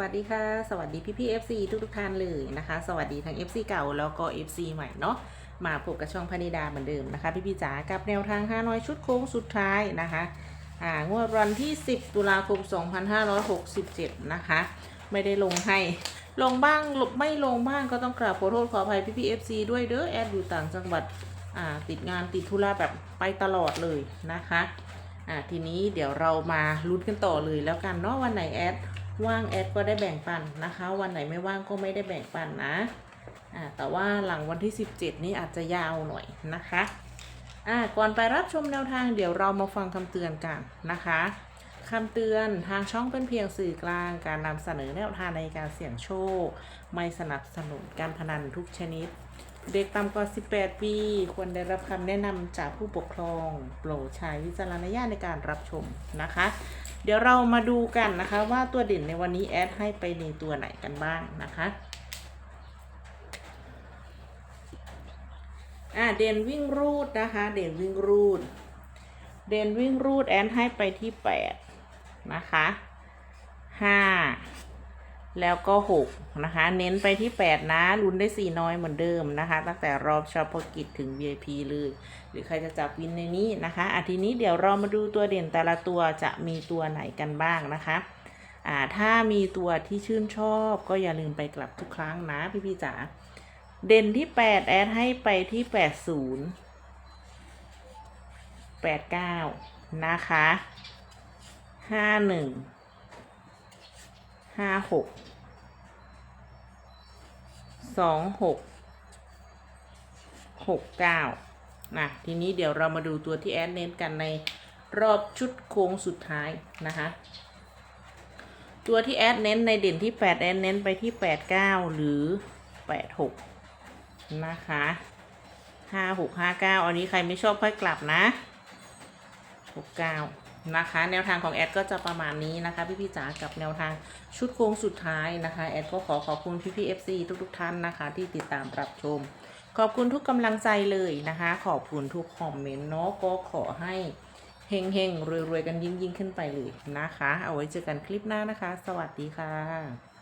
วัสดีค่ะ สวัสดีพี่พี่ๆ FC ทุกทุกท่านเลยนะคะ สวัสดีทั้ง FC เก่าแล้วก็ FC ใหม่เนาะมาพบกับช่องพนิดาเหมือนเดิมนะคะ พี่พี่จ๋ากับแนวทางห้าน้อยชุดโค้งสุดท้ายนะคะอ่างวดวันที่ 10 ตุลาคม 2567 นะคะ ไม่ได้ลงให้ลงบ้างหลบไม่ลงบ้างก็ต้องกราบขอโทษขออภัยพี่พี่ๆ FC ด้วยเด้อแอดอยู่ต่างจังหวัดอ่าติดงานติดธุระแบบไปตลอดเลยนะคะอ่าทีนี้เดี๋ยวเรามาลุ้นกันต่อเลยแล้วกันเนาะวันไหนแอด ว่างแอดก็ได้แบ่งปันนะคะ วันไหนไม่ว่างก็ไม่ได้แบ่งปันนะอ่าแต่ว่าหลังวันที่ 17 นี้อาจจะยาวหน่อยนะคะอ่าก่อนไปรับชมแนวทางเดี๋ยวเรามาฟังคำเตือนกันนะคะคำเตือนทางช่องเป็นเพียงสื่อกลางการนำเสนอแนวทางในการเสี่ยงโชค ไม่สนับสนุนการพนันทุกชนิด เด็กต่ำกว่า 18 ปี ควรได้รับคำแนะนำจากผู้ปกครอง โปรดใช้วิจารณญาณในการรับชมนะคะ เดี๋ยวเรามาดูกันนะคะว่าตัวเด่นในวันนี้แอดให้ไปในตัวไหนกันบ้างนะคะอ่าเด่นวิ่งรูดนะคะ เด่นวิ่งรูด เด่นวิ่งรูดแอนให้ไปที่8นะคะ5 แล้วก็ 6 นะคะ เน้นไปที่ 8 นะลุ้นได้ 4 น้อยเหมือนเดิมนะคะ ตั้งแต่รอบเฉพาะกิจถึง VIP เลย หรือใครจะจับวินในนี้นะคะอาทีนี้เดี๋ยวเรามาดูตัวเด่นแต่ละตัวจะมีตัวไหนกันบ้างนะคะอ่าถ้ามีตัวที่ชื่นชอบก็อย่าลืมไปกลับทุกครั้งนะพี่พี่ๆจ๋าเด่นที่ 8 แอดให้ไปที่ 80 89 นะคะ 51 ห้าหกสองหกหกเก้านะทีนี้เดี๋ยวเรามาดูตัวที่แอดเน้นกันในรอบชุดโค้งสุดท้ายนะคะตัวที่แอดเน้นในเด่นที่แปดแอดเน้นไปที่แปดเก้าหรือแปดหกนะคะห้าหกห้าเก้าอันนี้ใครไม่ชอบค่อยกลับนะหกเก้า นะคะ แนวทางของแอดก็จะประมาณนี้นะคะ พี่พี่จ๋ากับแนวทางชุดโค้งสุดท้ายนะคะ แอดก็ขอขอบคุณพี่พี่เอฟซีทุกๆท่านนะคะ ที่ติดตามรับชม ขอบคุณทุกกำลังใจเลยนะคะ ขอบคุณทุกคอมเมนต์เนาะก็ขอให้เฮงเฮงๆรวยๆกันยิ่งยิ่งๆขึ้นไปเลยนะคะ เอาไว้เจอกันคลิปหน้านะคะ สวัสดีค่ะ